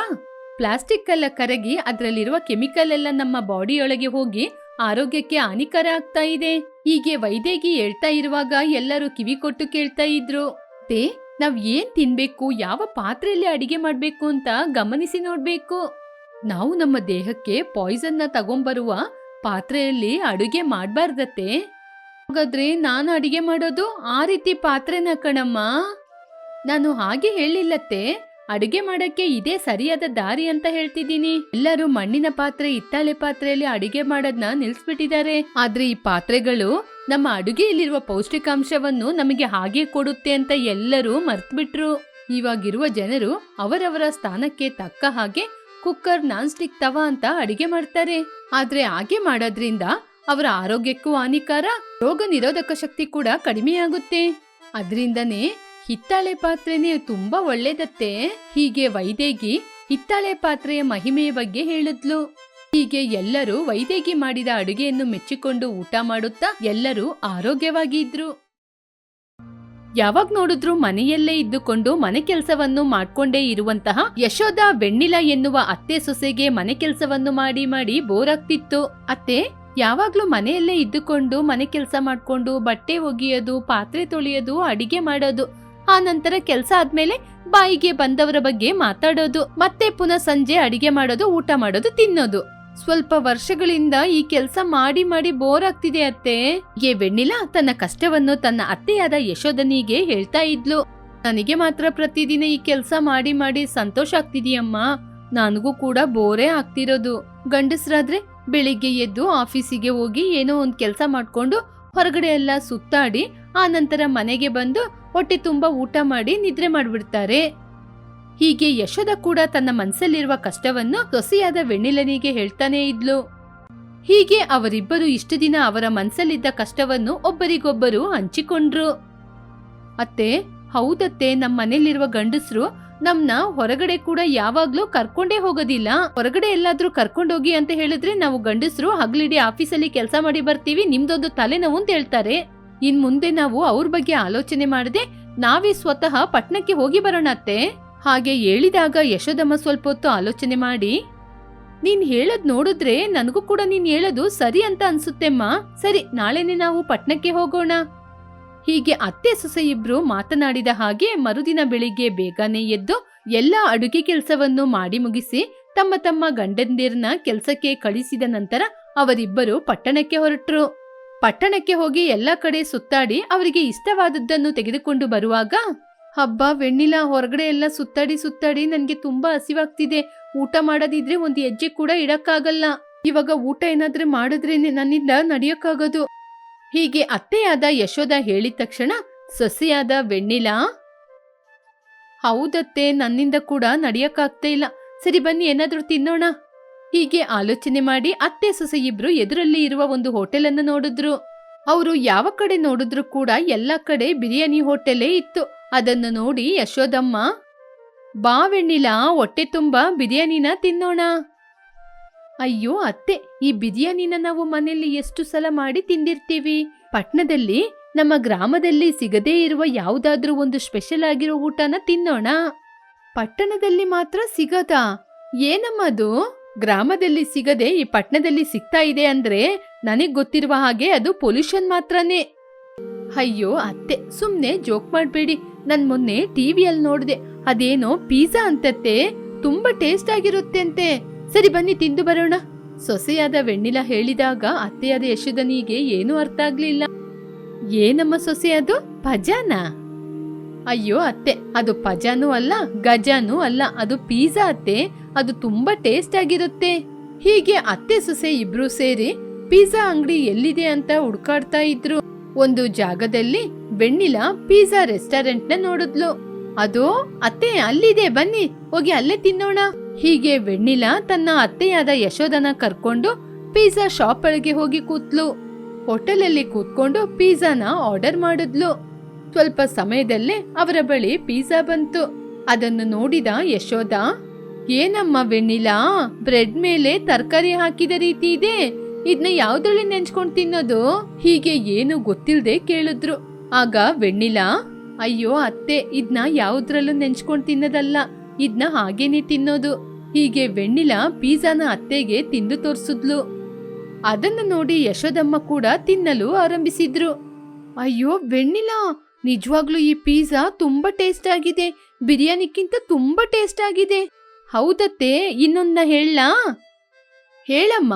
ಪ್ಲಾಸ್ಟಿಕ್ ಎಲ್ಲ ಕರಗಿ ಅದರಲ್ಲಿರುವ ಕೆಮಿಕಲ್ ಎಲ್ಲ ನಮ್ಮ ಬಾಡಿಯೊಳಗೆ ಹೋಗಿ ಆರೋಗ್ಯಕ್ಕೆ ಹಾನಿಕರ ಆಗ್ತಾ ಇದೆ. ಹೀಗೆ ವೈದ್ಯಗಿ ಹೇಳ್ತಾ ಇರುವಾಗ ಎಲ್ಲರೂ ಕಿವಿ ಕೊಟ್ಟು ಕೇಳ್ತಾ ಇದ್ರು. ನಾವ್ ಏನ್ ತಿನ್ಬೇಕು, ಯಾವ ಪಾತ್ರೆಯಲ್ಲಿ ಅಡಿಗೆ ಮಾಡ್ಬೇಕು ಅಂತ ಗಮನಿಸಿ ನೋಡ್ಬೇಕು. ನಾವು ನಮ್ಮ ದೇಹಕ್ಕೆ ಪಾಯ್ಸನ್ನ ತಗೊಂಬರುವ ಪಾತ್ರೆಯಲ್ಲಿ ಅಡುಗೆ ಮಾಡಬಾರ್ದತ್ತೆ. ಹಾಗಾದ್ರೆ ನಾನು ಅಡುಗೆ ಮಾಡೋದು ಆ ರೀತಿ ಪಾತ್ರೆನ ಕಣಮ್ಮ? ನಾನು ಹಾಗೆ ಹೇಳಿಲ್ಲತ್ತೆ. ಅಡುಗೆ ಮಾಡಕ್ಕೆ ಇದೇ ಸರಿಯಾದ ದಾರಿ ಅಂತ ಹೇಳ್ತಿದ್ದೀನಿ. ಎಲ್ಲರೂ ಮಣ್ಣಿನ ಪಾತ್ರೆ, ಹಿತ್ತಾಳೆ ಪಾತ್ರೆಯಲ್ಲಿ ಅಡುಗೆ ಮಾಡೋದನ್ನ ನಿಲ್ಸ್ಬಿಟ್ಟಿದ್ದಾರೆ. ಆದ್ರೆ ಈ ಪಾತ್ರೆಗಳು ನಮ್ಮ ಅಡುಗೆಯಲ್ಲಿರುವ ಪೌಷ್ಟಿಕಾಂಶವನ್ನು ನಮಗೆ ಹಾಗೆ ಕೊಡುತ್ತೆ ಅಂತ ಎಲ್ಲರೂ ಮರ್ತ್ಬಿಟ್ರು. ಇವಾಗಿರುವ ಜನರು ಅವರವರ ಸ್ಥಾನಕ್ಕೆ ತಕ್ಕ ಹಾಗೆ ಕುಕ್ಕರ್ ನಾನ್ ಸ್ಟಿಕ್ ತವ ಅಂತ ಅಡಿಗೆ ಮಾಡ್ತಾರೆ. ಆದ್ರೆ ಹಾಗೆ ಮಾಡೋದ್ರಿಂದ ಅವರ ಆರೋಗ್ಯಕ್ಕೂ ಹಾನಿಕಾರ, ರೋಗ ನಿರೋಧಕ ಶಕ್ತಿ ಕೂಡ ಕಡಿಮೆಯಾಗುತ್ತೆ. ಅದರಿಂದನೇ ಹಿತ್ತಾಳೆ ಪಾತ್ರೆನೇ ತುಂಬಾ ಒಳ್ಳೇದತ್ತೆ. ಹೀಗೆ ವೈದೇಗಿ ಹಿತ್ತಾಳೆ ಪಾತ್ರೆಯ ಮಹಿಮೆಯ ಬಗ್ಗೆ ಹೇಳಿದ್ಲು. ಹೀಗೆ ಎಲ್ಲರೂ ವೈದೇಗಿ ಮಾಡಿದ ಅಡುಗೆಯನ್ನು ಮೆಚ್ಚಿಕೊಂಡು ಊಟ ಮಾಡುತ್ತಾ ಎಲ್ಲರೂ ಆರೋಗ್ಯವಾಗಿ ಇದ್ರು ಯಾವಾಗ ನೋಡಿದ್ರು ಮನೆಯಲ್ಲೇ ಇದ್ದುಕೊಂಡು ಮನೆ ಕೆಲಸವನ್ನು ಮಾಡ್ಕೊಂಡೇ ಇರುವಂತಹ ಯಶೋಧ ಬೆಣ್ಣಿಲ ಎನ್ನುವ ಅತ್ತೆ ಸೊಸೆಗೆ ಮನೆ ಕೆಲಸವನ್ನು ಮಾಡಿ ಮಾಡಿ ಬೋರ್ ಆಗ್ತಿತ್ತು ಅತ್ತೆ, ಯಾವಾಗ್ಲೂ ಮನೆಯಲ್ಲೇ ಇದ್ದುಕೊಂಡು ಮನೆ ಕೆಲಸ ಮಾಡ್ಕೊಂಡು ಬಟ್ಟೆ ಒಗೆಯೋದು, ಪಾತ್ರೆ ತೊಳೆಯೋದು, ಅಡಿಗೆ ಮಾಡೋದು, ಆ ನಂತರ ಕೆಲಸ ಆದ್ಮೇಲೆ ಬಾಯಿಗೆ ಬಂದವರ ಬಗ್ಗೆ ಮಾತಾಡೋದು, ಮತ್ತೆ ಪುನಃ ಸಂಜೆ ಅಡಿಗೆ ಮಾಡೋದು, ಊಟ ಮಾಡೋದು, ತಿನ್ನೋದು. ಸ್ವಲ್ಪ ವರ್ಷಗಳಿಂದ ಈ ಕೆಲಸ ಮಾಡಿ ಮಾಡಿ ಬೋರ್ ಆಗ್ತಿದೆ ಅತ್ತೆ. ಏ ವೆಣ್ಣಿಲಾ ತನ್ನ ಕಷ್ಟವನ್ನು ತನ್ನ ಅತ್ತೆಯಾದ ಯಶೋಧನಿಗೆ ಹೇಳ್ತಾ ಇದ್ಲು. ನನಗೆ ಮಾತ್ರ ಪ್ರತಿದಿನ ಈ ಕೆಲಸ ಮಾಡಿ ಮಾಡಿ ಸಂತೋಷ ಆಗ್ತಿದೀಯಮ್ಮ. ನನಗೂ ಕೂಡ ಬೋರೇ ಆಗ್ತಿರೋದು. ಗಂಡಸ್ರಾದ್ರೆ ಬೆಳಿಗ್ಗೆ ಎದ್ದು ಆಫೀಸಿಗೆ ಹೋಗಿ ಏನೋ ಒಂದ್ ಕೆಲಸ ಮಾಡ್ಕೊಂಡು ಹೊರಗಡೆ ಎಲ್ಲ ಸುತ್ತಾಡಿ, ಆ ನಂತರ ಮನೆಗೆ ಬಂದು ಹೊಟ್ಟೆ ತುಂಬಾ ಊಟ ಮಾಡಿ ನಿದ್ರೆ ಮಾಡ್ಬಿಡ್ತಾರೆ. ಹೀಗೆ ಯಶೋದ ಕೂಡ ತನ್ನ ಮನಸ್ಸಲ್ಲಿರುವ ಕಷ್ಟವನ್ನು ಸೊಸೆಯಾದ ವೆಣ್ಣಿಲನಿಗೆ ಹೇಳ್ತಾನೆ ಇದ್ಲು. ಹೀಗೆ ಅವರಿಬ್ಬರು ಇಷ್ಟು ದಿನ ಅವರ ಮನಸ್ಸಲ್ಲಿದ್ದ ಕಷ್ಟವನ್ನು ಒಬ್ಬರಿಗೊಬ್ಬರು ಹಂಚಿಕೊಂಡ್ರು. ಅತ್ತೆ, ಹೌದತ್ತೆ ನಮ್ಮ ಮನೆಯಲ್ಲಿರುವ ಗಂಡಸರು ನಮ್ನ ಹೊರಗಡೆ ಕೂಡ ಯಾವಾಗ್ಲೂ ಕರ್ಕೊಂಡೇ ಹೋಗೋದಿಲ್ಲ. ಹೊರಗಡೆ ಎಲ್ಲಾದ್ರೂ ಕರ್ಕೊಂಡೋಗಿ ಅಂತ ಹೇಳಿದ್ರೆ ನಾವು ಗಂಡಸರು ಹಗಲಿಡಿ ಆಫೀಸಲ್ಲಿ ಕೆಲಸ ಮಾಡಿ ಬರ್ತೀವಿ, ನಿಮ್ದೊಂದು ತಲೆನೋವು ಅಂತ ಹೇಳ್ತಾರೆ. ಇನ್ ಮುಂದೆ ನಾವು ಅವ್ರ ಬಗ್ಗೆ ಆಲೋಚನೆ ಮಾಡದೆ ನಾವೇ ಸ್ವತಃ ಪಟ್ಟಣಕ್ಕೆ ಹೋಗಿ ಬರೋಣ ಅತ್ತೆ ಹಾಗೆ ಹೇಳಿದಾಗ ಯಶೋದಮ್ಮ ಸ್ವಲ್ಪ ಹೊತ್ತು ಆಲೋಚನೆ ಮಾಡಿ, ನೀನ್ ಹೇಳದ್ ನೋಡಿದ್ರೆ ನನಗೂ ಕೂಡ ನೀನ್ ಹೇಳೋದು ಸರಿ ಅಂತ ಅನ್ಸುತ್ತೆಮ್ಮ. ಸರಿ, ನಾಳೆನೆ ನಾವು ಪಟ್ಟಣಕ್ಕೆ ಹೋಗೋಣ. ಹೀಗೆ ಅತ್ತೆ ಸೊಸೆ ಇಬ್ರು ಮಾತನಾಡಿದ ಹಾಗೆ ಮರುದಿನ ಬೆಳಿಗ್ಗೆ ಬೇಗನೆ ಎದ್ದು ಎಲ್ಲ ಅಡುಗೆ ಕೆಲಸವನ್ನು ಮಾಡಿ ಮುಗಿಸಿ, ತಮ್ಮ ತಮ್ಮ ಗಂಡಂದಿರನ್ನ ಕೆಲಸಕ್ಕೆ ಕಳಿಸಿದ ನಂತರ ಅವರಿಬ್ಬರು ಪಟ್ಟಣಕ್ಕೆ ಹೊರಟ್ರು. ಪಟ್ಟಣಕ್ಕೆ ಹೋಗಿ ಎಲ್ಲ ಕಡೆ ಸುತ್ತಾಡಿ ಅವರಿಗೆ ಇಷ್ಟವಾದದ್ದನ್ನು ತೆಗೆದುಕೊಂಡು ಬರುವಾಗ ಹಬ್ಬ, ವೆಣ್ಣಿಲ ಹೊರಗಡೆ ಎಲ್ಲ ಸುತ್ತಾಡಿ ಸುತ್ತಾಡಿ ನನಗೆ ತುಂಬಾ ಹಸಿವಾಗ್ತಿದೆ. ಊಟ ಮಾಡೋದಿದ್ರೆ ಒಂದು ಹೆಜ್ಜೆ ಕೂಡ ಇಡಕ್ಕಾಗಲ್ಲ. ಇವಾಗ ಊಟ ಏನಾದ್ರೆ ಮಾಡಿದ್ರೇನೆ ನನ್ನಿಂದ ನಡೆಯೋಕ್ಕಾಗೋದು. ಹೀಗೆ ಅತ್ತೆಯಾದ ಯಶೋದ ಹೇಳಿದ ತಕ್ಷಣ, ಸೊಸೆಯಾದ ವೆಣ್ಣಿಲ, ಹೌದತ್ತೆ, ನನ್ನಿಂದ ಕೂಡ ನಡೆಯಕ್ಕಾಗ್ತಾ ಇಲ್ಲ. ಸರಿ ಬನ್ನಿ, ಏನಾದ್ರೂ ತಿನ್ನೋಣ. ಹೀಗೆ ಆಲೋಚನೆ ಮಾಡಿ ಅತ್ತೆ, ಸೊಸೆ ಇಬ್ರು ಎದುರಲ್ಲಿ ಇರುವ ಒಂದು ಹೋಟೆಲ್ ಅನ್ನು ನೋಡಿದ್ರು. ಅವರು ಯಾವ ಕಡೆ ನೋಡಿದ್ರು ಕೂಡ ಎಲ್ಲ ಕಡೆ ಬಿರಿಯಾನಿ ಹೋಟೆಲೇ ಇತ್ತು. ಅದನ್ನು ನೋಡಿ ಯಶೋದಮ್ಮ, ಬಾವೆಣ್ಣಿಲ ಹೊಟ್ಟೆ ತುಂಬ ಬಿರಿಯಾನಿನ ತಿನ್ನೋಣ. ಅಯ್ಯೋ, ಅತ್ತೆ, ಈ ಬಿರಿಯಾನಿನ ನಾವು ಮನೆಯಲ್ಲಿ ಎಷ್ಟು ಸಲ ಮಾಡಿ ತಿಂದಿರ್ತೀವಿ? ಪಟ್ಟಣದಲ್ಲಿ ನಮ್ಮ ಗ್ರಾಮದಲ್ಲಿ ಸಿಗದೇ ಇರುವ ಯಾವುದಾದ್ರೂ ಒಂದು ಸ್ಪೆಷಲ್ ಆಗಿರೋ ಊಟನ ತಿನ್ನೋಣ. ಪಟ್ಟಣದಲ್ಲಿ ಮಾತ್ರ ಸಿಗದಾ? ಏನಮ್ಮದು ಗ್ರಾಮದಲ್ಲಿ ಸಿಗದೆ ಈ ಪಟ್ಟಣದಲ್ಲಿ ಸಿಗ್ತಾ ಇದೆ ಅಂದ್ರೆ ನನಗ್ ಗೊತ್ತಿರುವ ಹಾಗೆ ಅದು ಪೊಲ್ಯೂಷನ್ ಮಾತ್ರನೇ. ಅಯ್ಯೋ, ಅತ್ತೆ, ಸುಮ್ನೆ ಜೋಕ್ ಮಾಡ್ಬೇಡಿ. ನನ್ ಮೊನ್ನೆ ಟಿವಿಯಲ್ಲಿ ನೋಡಿದೆ, ಅದೇನೋ ಪಿಜ್ಜಾ ಅಂತತ್ತೆ, ತುಂಬಾ ಟೇಸ್ಟ್ ಆಗಿರುತ್ತೆ ಅಂತೆ. ಸರಿ ಬನ್ನಿ ತಿಂದು ಬರೋಣ. ಸೊಸೆಯಾದ ವೆಣ್ಣಿಲ ಹೇಳಿದಾಗ ಅತ್ತೆಯಾದ ಯಶೋಧನಿಗೆ ಏನೂ ಅರ್ಥ ಆಗ್ಲಿಲ್ಲ. ಏನಮ್ಮ ಸೊಸೆ ಅದು? ಪಜಾನ? ಅಯ್ಯೋ ಅತ್ತೆ, ಅದು ಪಜಾನೂ ಅಲ್ಲ, ಗಜಾನೂ ಅಲ್ಲ, ಅದು ಪಿಜ್ಜಾ ಅತ್ತೆ, ಅದು ತುಂಬಾ ಟೇಸ್ಟ್ ಆಗಿರುತ್ತೆ. ಹೀಗೆ ಅತ್ತೆ ಸೊಸೆ ಇಬ್ರು ಸೇರಿ ಪಿಜ್ಜಾ ಅಂಗಡಿ ಎಲ್ಲಿದೆ ಅಂತ ಹುಡ್ಕಾಡ್ತಾ ಇದ್ರು. ಒಂದು ಜಾಗದಲ್ಲಿ ಬೆಣ್ಣಿಲ ಪಿಜ್ಜಾ ರೆಸ್ಟೋರೆಂಟ್ನ ನೋಡಿದ್ಲು. ಅದು, ಅತ್ತೆ ಅಲ್ಲಿದೆ, ಬನ್ನಿ, ಹೋಗಿ ಅಲ್ಲೇ ತಿನ್ನೋಣ. ಹೀಗೆ ಬೆಣ್ಣಿಲ ತನ್ನ ಅತ್ತೆಯಾದ ಯಶೋದನ ಕರ್ಕೊಂಡು ಪಿಜ್ಜಾ ಶಾಪ್ ಒಳಗೆ ಹೋಗಿ ಕೂತ್ಲು. ಹೋಟೆಲಲ್ಲಿ ಕೂತ್ಕೊಂಡು ಪಿಜ್ಜಾನ ಆರ್ಡರ್ ಮಾಡಿದ್ಲು. ಸ್ವಲ್ಪ ಸಮಯದಲ್ಲೇ ಅವರ ಬಳಿ ಪಿಜ್ಜಾ ಬಂತು. ಅದನ್ನು ನೋಡಿದ ಯಶೋದ ಏನಮ್ಮ ವೆಣ್ಣಿಲಾ ಬ್ರೆಡ್ ಮೇಲೆ ತರಕಾರಿ ಹಾಕಿದ ರೀತಿ ಇದೆ. ಇದನ್ನ ಯಾವ್ದ್ರಲ್ಲಿ ನೆಂಚ್ಕೊಂಡು ತಿನ್ನೋದು? ಹೀಗೆ ಏನು ಗೊತ್ತಿಲ್ಲದೆ ಕೇಳಿದ್ರು. ಆಗ ವೆಣ್ಣಿಲಾ, ಅಯ್ಯೋ ಅತ್ತೆ ಇದನ್ನ ಯಾವುದ್ರಲ್ಲೂ ನೆಂಚ್ಕೊಂಡು ತಿನ್ನೋದಲ್ಲ. ಇದನ್ನ ಹಾಗೇನೆ ತಿನ್ನೋದು. ಹೀಗೆ ವೆಣ್ಣಿಲ ಪಿಜ್ಜಾನ ಅತ್ತೆಗೆ ತಿಂದು ತೋರಿಸಿದ್ಲು. ಅದನ್ನು ನೋಡಿ ಯಶೋದಮ್ಮ ಕೂಡ ತಿನ್ನಲು ಆರಂಭಿಸಿದ್ರು. ಅಯ್ಯೋ ವೆಣ್ಣಿಲ, ನಿಜವಾಗ್ಲೂ ಈ ಪಿಜ್ಜಾ ತುಂಬಾ ಟೇಸ್ಟ್ ಆಗಿದೆ. ಬಿರಿಯಾನಿಕ್ಕಿಂತ ತುಂಬಾ ಟೇಸ್ಟ್ ಆಗಿದೆ. ಹೌದತ್ತೆ ಇನ್ನೊಂದ ಹೇಳಲಾ ಹೇಳಮ್ಮ.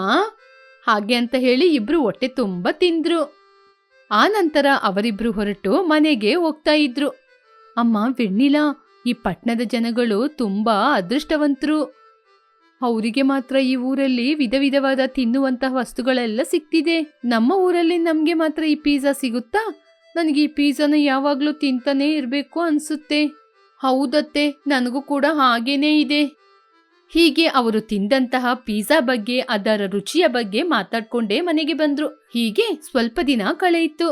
ಹಾಗೆ ಅಂತ ಹೇಳಿ ಇಬ್ರು ಹೊಟ್ಟೆ ತುಂಬಾ ತಿಂದ್ರು. ಆ ನಂತರ ಅವರಿಬ್ರು ಹೊರಟು ಮನೆಗೆ ಹೋಗ್ತಾ ಇದ್ರು. ಅಮ್ಮ, ವೆಣ್ಣಿಲ, ಈ ಪಟ್ಟಣದ ಜನಗಳು ತುಂಬಾ ಅದೃಷ್ಟವಂತರು. ಅವರಿಗೆ ಮಾತ್ರ ಈ ಊರಲ್ಲಿ ವಿಧ ವಿಧವಾದ ತಿನ್ನುವಂತಹ ವಸ್ತುಗಳೆಲ್ಲ ಸಿಗ್ತಿದೆ. ನಮ್ಮ ಊರಲ್ಲಿ ನಮ್ಗೆ ಮಾತ್ರ ಈ ಪಿಜ್ಜಾ ಸಿಗುತ್ತಾ? ನನಗೆ ಈ ಪಿಜ್ಜಾನ ಯಾವಾಗ್ಲೂ ತಿಂತಾನೇ ಇರಬೇಕು ಅನ್ಸುತ್ತೆ. ಹೌದತ್ತೆ, ನನಗೂ ಕೂಡ ಹಾಗೇನೇ ಇದೆ. ಹೀಗೆ ಅವರು ತಿಂದಂತಹ ಪಿಜ್ಜಾ ಬಗ್ಗೆ, ಅದರ ರುಚಿಯ ಬಗ್ಗೆ ಮಾತಾಡ್ಕೊಂಡೇ ಮನೆಗೆ ಬಂದ್ರು. ಹೀಗೆ ಸ್ವಲ್ಪ ದಿನ ಕಳೆಯಿತು.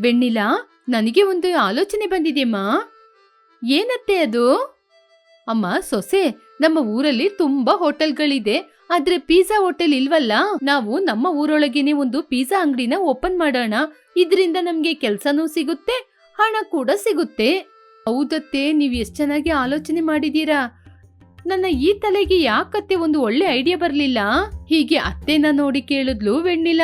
ವೆಣ್ಣಿಲಾ, ನನಗೆ ಒಂದು ಆಲೋಚನೆ ಬಂದಿದೆಯಮ್ಮ ಏನತ್ತೆ ಅದು? ಅಮ್ಮ, ಸೊಸೆ, ನಮ್ಮ ಊರಲ್ಲಿ ತುಂಬಾ ಹೋಟೆಲ್ಗಳಿದೆ. ಆದ್ರೆ ಪಿಜ್ಜಾ ಹೋಟೆಲ್ ಇಲ್ವಲ್ಲ? ನಾವು ನಮ್ಮ ಊರೊಳಗೇನೆ ಒಂದು ಪಿಜ್ಜಾ ಅಂಗಡಿನ ಓಪನ್ ಮಾಡೋಣ. ಇದರಿಂದ ನಮ್ಗೆ ಕೆಲ್ಸನೂ ಸಿಗುತ್ತೆ, ಹಣ ಕೂಡ ಸಿಗುತ್ತೆ. ಹೌದತ್ತೆ, ನೀವು ಎಷ್ಟ್ ಚೆನ್ನಾಗಿ ಆಲೋಚನೆ ಮಾಡಿದೀರಾ? ನನ್ನ ಈ ತಲೆಗೆ ಯಾಕತ್ತೆ ಒಂದು ಒಳ್ಳೆ ಐಡಿಯಾ ಬರಲಿಲ್ಲ? ಹೀಗೆ ಅತ್ತೆನ ನೋಡಿ ಕೇಳಿದ್ಲು ವೆಣ್ಣಿಲ.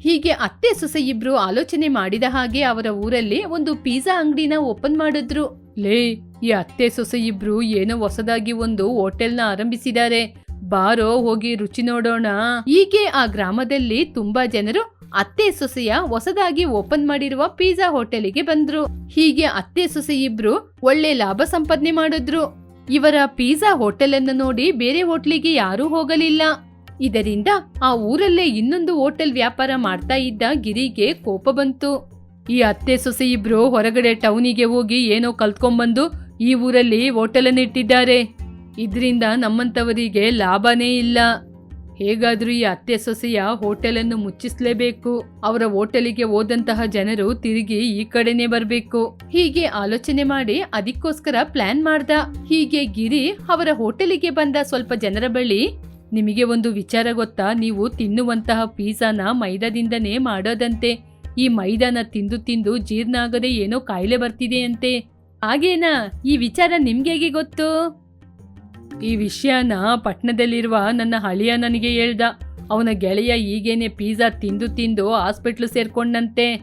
ಹೀಗೆ ಅತ್ತೆ ಸೊಸೆ ಇಬ್ರು ಆಲೋಚನೆ ಮಾಡಿದ ಹಾಗೆ ಅವರ ಊರಲ್ಲಿ ಒಂದು ಪಿಜ್ಜಾ ಅಂಗಡಿನ ಓಪನ್ ಮಾಡಿದ್ರು. ಲೇ, ಈ ಅತ್ತೆ ಸೊಸೆ ಇಬ್ರು ಏನೋ ಹೊಸದಾಗಿ ಒಂದು ಹೋಟೆಲ್ನ ಆರಂಭಿಸಿದ್ದಾರೆ. ಬಾರೋ, ಹೋಗಿ ರುಚಿ ನೋಡೋಣ. ಹೀಗೆ ಆ ಗ್ರಾಮದಲ್ಲಿ ತುಂಬಾ ಜನರು ಅತ್ತೆ ಸೊಸೆಯ ಹೊಸದಾಗಿ ಓಪನ್ ಮಾಡಿರುವ ಪಿಜ್ಜಾ ಹೋಟೆಲಿಗೆ ಬಂದ್ರು. ಹೀಗೆ ಅತ್ತೆ ಸೊಸೆ ಇಬ್ರು ಒಳ್ಳೆ ಲಾಭ ಸಂಪಾದನೆ ಮಾಡಿದ್ರು. ಇವರ ಪಿಜ್ಜಾ ಹೋಟೆಲ್ ಅನ್ನು ನೋಡಿ ಬೇರೆ ಹೋಟ್ಲಿಗೆ ಯಾರೂ ಹೋಗಲಿಲ್ಲ. ಇದರಿಂದ ಆ ಊರಲ್ಲೇ ಇನ್ನೊಂದು ಹೋಟೆಲ್ ವ್ಯಾಪಾರ ಮಾಡ್ತಾ ಇದ್ದ ಗಿರಿಗೆ ಕೋಪ ಬಂತು. ಈ ಅತ್ತೆ ಸೊಸೆ ಇಬ್ರು ಹೊರಗಡೆ ಟೌನಿಗೆ ಹೋಗಿ ಏನೋ ಕಲ್ತ್ಕೊಂಡ್ಬಂದು ಈ ಊರಲ್ಲಿ ಹೋಟೆಲನ್ನು ಇಟ್ಟಿದ್ದಾರೆ ಇದರಿಂದ ನಮ್ಮಂತವರಿಗೆ ಲಾಭನೇ ಇಲ್ಲ. ಹೇಗಾದ್ರೂ ಈ ಅತ್ತೆ ಸೊಸೆಯ ಹೋಟೆಲನ್ನು ಮುಚ್ಚಿಸಲೇಬೇಕು. ಅವರ ಹೋಟೆಲಿಗೆ ಹೋದಂತಹ ಜನರು ತಿರುಗಿ ಈ ಕಡೆನೆ ಬರಬೇಕು. ಹೀಗೆ ಆಲೋಚನೆ ಮಾಡಿ ಅದಕ್ಕೋಸ್ಕರ ಪ್ಲಾನ್ ಮಾಡ್ದ. ಹೀಗೆ ಗಿರಿ ಅವರ ಹೋಟೆಲಿಗೆ ಬಂದ ಸ್ವಲ್ಪ ಜನರ ಬಳಿ, ನಿಮಗೆ ಒಂದು ವಿಚಾರ ಗೊತ್ತಾ? ನೀವು ತಿನ್ನುವಂತಹ ಪಿಜ್ಜಾನ ಮೈದಾದಿಂದನೇ ಮಾಡೋದಂತೆ. ಈ ಮೈದಾನ ತಿಂದು ತಿಂದು ಜೀರ್ಣ ಆಗದೆ ಏನೋ ಕಾಯಿಲೆ ಬರ್ತಿದೆಯಂತೆ. ಹಾಗೇನಾ? ಈ ವಿಚಾರ ನಿಮ್ಗೆ ಗೊತ್ತು? ಈ ವಿಷಯನ ಪಟ್ಟಣದಲ್ಲಿರುವ ನನ್ನ ಹಳಿಯ ನನಗೆ ಹೇಳ್ದ, ಅವನ ಗೆಳೆಯ ಈಗೇನೆ ಪಿಜ್ಜಾ ತಿಂದು ತಿಂದು ಹಾಸ್ಪಿಟ್ಲು ಸೇರ್ಕೊಂಡಂತೆ.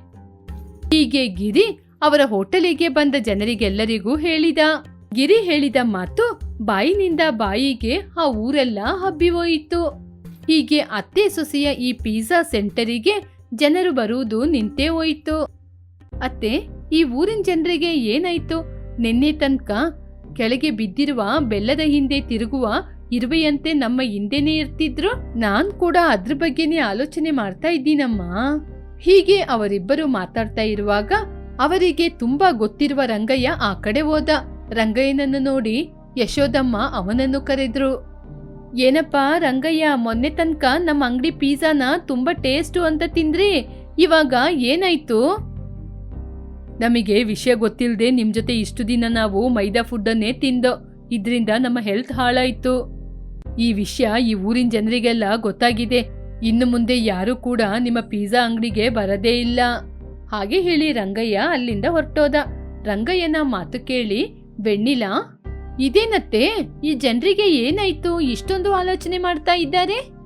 ಹೀಗೆ ಗಿರಿ ಅವರ ಹೋಟೆಲಿಗೆ ಬಂದ ಜನರಿಗೆಲ್ಲರಿಗೂ ಹೇಳಿದ. ಗಿರಿ ಹೇಳಿದ ಮಾತು ಬಾಯಿನಿಂದ ಬಾಯಿಗೆ ಆ ಊರೆಲ್ಲ ಹಬ್ಬಿ ಹೋಯಿತು. ಹೀಗೆ ಅತ್ತೆ ಸೊಸೆಯ ಈ ಪಿಜ್ಜಾ ಸೆಂಟರಿಗೆ ಜನರು ಬರುವುದು ನಿಂತೇ ಹೋಯಿತು. ಅತ್ತೆ, ಈ ಊರಿನ ಜನರಿಗೆ ಏನಾಯ್ತು? ನಿನ್ನೆ ತನಕ ಕೆಳಗೆ ಬಿದ್ದಿರುವ ಬೆಲ್ಲದ ಹಿಂದೆ ತಿರುಗುವ ಇರುವೆಯಂತೆ ನಮ್ಮ ಹಿಂದೆನೇ ಇರ್ತಿದ್ರು, ನಾನ್ ಕೂಡ ಅದ್ರ ಬಗ್ಗೆನೇ ಆಲೋಚನೆ ಮಾಡ್ತಾ ಇದ್ದೀನಮ್ಮ. ಹೀಗೆ ಅವರಿಬ್ಬರು ಮಾತಾಡ್ತಾ ಇರುವಾಗ ಅವರಿಗೆ ತುಂಬಾ ಗೊತ್ತಿರುವ ರಂಗಯ್ಯ ಆ ಕಡೆ ಹೋದ. ರಂಗಯ್ಯನನ್ನು ನೋಡಿ ಯಶೋದಮ್ಮ ಅವನನ್ನು ಕರೆದ್ರು. ಏನಪ್ಪಾ ರಂಗಯ್ಯ, ಮೊನ್ನೆ ತನಕ ನಮ್ಮ ಅಂಗಡಿ ಪಿಜ್ಜಾನ ತುಂಬಾ ಟೇಸ್ಟು ಅಂತ ತಿಂದ್ರಿ, ಇವಾಗ ಏನಾಯ್ತು? ನಮಗೆ ವಿಷಯ ಗೊತ್ತಿಲ್ಲದೆ ನಿಮ್ಮ ಜೊತೆ ಇಷ್ಟು ದಿನ ನಾವು ಮೈದಾ ಫುಡ್ಡನ್ನೇ ತಿಂದೋ, ಇದ್ರಿಂದ ನಮ್ಮ ಹೆಲ್ತ್ ಹಾಳಾಯಿತು. ಈ ವಿಷಯ ಈ ಊರಿನ ಜನರಿಗೆಲ್ಲ ಗೊತ್ತಾಗಿದೆ. ಇನ್ನು ಮುಂದೆ ಯಾರು ಕೂಡ ನಿಮ್ಮ ಪಿಜ್ಜಾ ಅಂಗಡಿಗೆ ಬರದೇ ಇಲ್ಲ. ಹಾಗೆ ಹೇಳಿ ರಂಗಯ್ಯ ಅಲ್ಲಿಂದ ಹೊರಟೋದ. ರಂಗಯ್ಯನ ಮಾತು ಕೇಳಿ ಬೆಣ್ಣಿಲ ಇದೇನತ್ತೆ? ಈ ಜನರಿಗೆ ಏನಾಯ್ತು? ಇಷ್ಟೊಂದು ಆಲೋಚನೆ ಮಾಡ್ತಾ ಇದ್ದಾರೆ?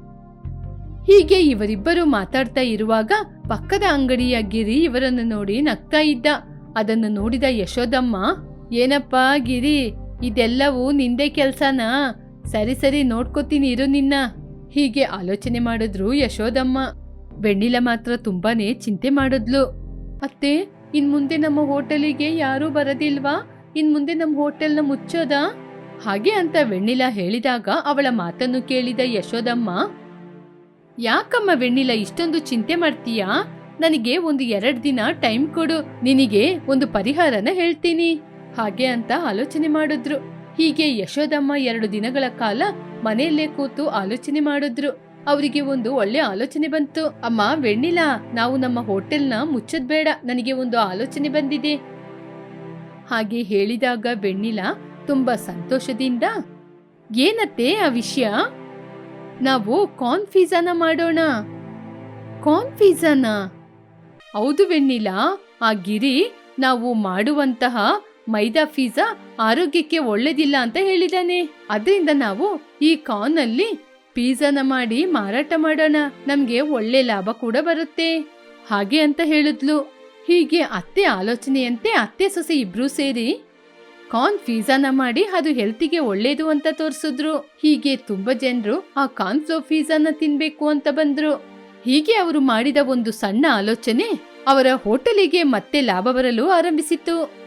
ಹೀಗೆ ಇವರಿಬ್ಬರು ಮಾತಾಡ್ತಾ ಇರುವಾಗ ಪಕ್ಕದ ಅಂಗಡಿಯ ಗಿರಿ ಇವರನ್ನು ನೋಡಿ ನಗ್ತಾ ಇದ್ದ. ಅದನ್ನು ನೋಡಿದ ಯಶೋದಮ್ಮ, ಏನಪ್ಪ ಗಿರಿ, ಇದೆಲ್ಲವೂ ನಿಂದೆ ಕೆಲ್ಸನಾ? ಸರಿ ಸರಿ, ನೋಡ್ಕೋತೀನಿ ಇರು ನಿನ್ನ. ಹೀಗೆ ಆಲೋಚನೆ ಮಾಡಿದ್ರು ಯಶೋದಮ್ಮ. ಬೆಣ್ಣಿಲ ಮಾತ್ರ ತುಂಬಾನೇ ಚಿಂತೆ ಮಾಡಿದ್ಲು. ಅತ್ತೆ ಇನ್ ಮುಂದೆ ನಮ್ಮ ಹೋಟೆಲಿಗೆ ಯಾರೂ ಬರದಿಲ್ವಾ? ಇನ್ ಮುಂದೆ ನಮ್ಮ ಹೋಟೆಲ್ನ ಮುಚ್ಚೋದಾ? ಹಾಗೆ ಅಂತ ವೆಣ್ಣಿಲ ಹೇಳಿದಾಗ ಅವಳ ಮಾತನ್ನು ಕೇಳಿದ ಯಶೋದಮ್ಮ ಯಾಕಮ್ಮ ವೆಣ್ಣಿಲ ಇಷ್ಟೊಂದು ಚಿಂತೆ ಮಾಡ್ತೀಯಾ? ನನಗೆ ಒಂದು ಎರಡು ದಿನ ಟೈಮ್ ಕೊಡು, ನಿನಗೆ ಒಂದು ಪರಿಹಾರನ ಹೇಳ್ತೀನಿ. ಹಾಗೆ ಅಂತ ಆಲೋಚನೆ ಮಾಡಿದ್ರು. ಹೀಗೆ ಯಶೋದಮ್ಮ ಎರಡು ದಿನಗಳ ಕಾಲ ಮನೆಯಲ್ಲೇ ಕೂತು ಆಲೋಚನೆ ಮಾಡಿದ್ರು. ಅವರಿಗೆ ಒಂದು ಒಳ್ಳೆ ಆಲೋಚನೆ ಬಂತು. ಅಮ್ಮ, ವೆಣ್ಣಿಲ, ನಾವು ನಮ್ಮ ಹೋಟೆಲ್ನ ಮುಚ್ಚದ್ ಬೇಡ, ನನಗೆ ಒಂದು ಆಲೋಚನೆ ಬಂದಿದೆ. ಹಾಗೆ ಹೇಳಿದಾಗ ಬೆಣ್ಣಿಲ ತುಂಬಾ ಸಂತೋಷದಿಂದ, ಏನತ್ತೆ ಆ ವಿಷಯ? ನಾವು ಕಾರ್ನ್ ಪಿಜ್ಜಾನ ಮಾಡೋಣ. ಕಾರ್ನ್ ಪಿಜ್ಜಾನ ಹೌದು ವೆಣ್ಣಿಲ ಆ ಗಿರಿ ನಾವು ಮಾಡುವಂತಹ ಮೈದಾ ಪಿಜ್ಜಾ ಆರೋಗ್ಯಕ್ಕೆ ಒಳ್ಳೇದಿಲ್ಲ ಅಂತ ಹೇಳಿದಾನೆ. ಅದರಿಂದ ನಾವು ಈ ಕಾರ್ನ್ ಅಲ್ಲಿ ಪಿಜ್ಜಾನ ಮಾಡಿ ಮಾರಾಟ ಮಾಡೋಣ. ನಮ್ಗೆ ಒಳ್ಳೆ ಲಾಭ ಕೂಡ ಬರುತ್ತೆ. ಹಾಗೆ ಅಂತ ಹೇಳಿದ್ಲು. ಹೀಗೆ ಅತ್ತೆ ಆಲೋಚನೆಯಂತೆ ಅತ್ತೆ ಸೊಸೆ ಇಬ್ರು ಸೇರಿ ಕಾರ್ನ್ ಪಿಜ್ಜಾನ ಮಾಡಿ ಅದು ಹೆಲ್ತಿಗೆ ಒಳ್ಳೇದು ಅಂತ ತೋರಿಸಿದ್ರು. ಹೀಗೆ ತುಂಬಾ ಜನರು ಆ ಕಾರ್ನ್ ಫ್ಲೋ ತಿನ್ಬೇಕು ಅಂತ ಬಂದ್ರು. ಹೀಗೆ ಅವರು ಮಾಡಿದ ಒಂದು ಸಣ್ಣ ಆಲೋಚನೆ ಅವರ ಹೋಟೆಲಿಗೆ ಮತ್ತೆ ಲಾಭ ಬರಲು ಆರಂಭಿಸಿತು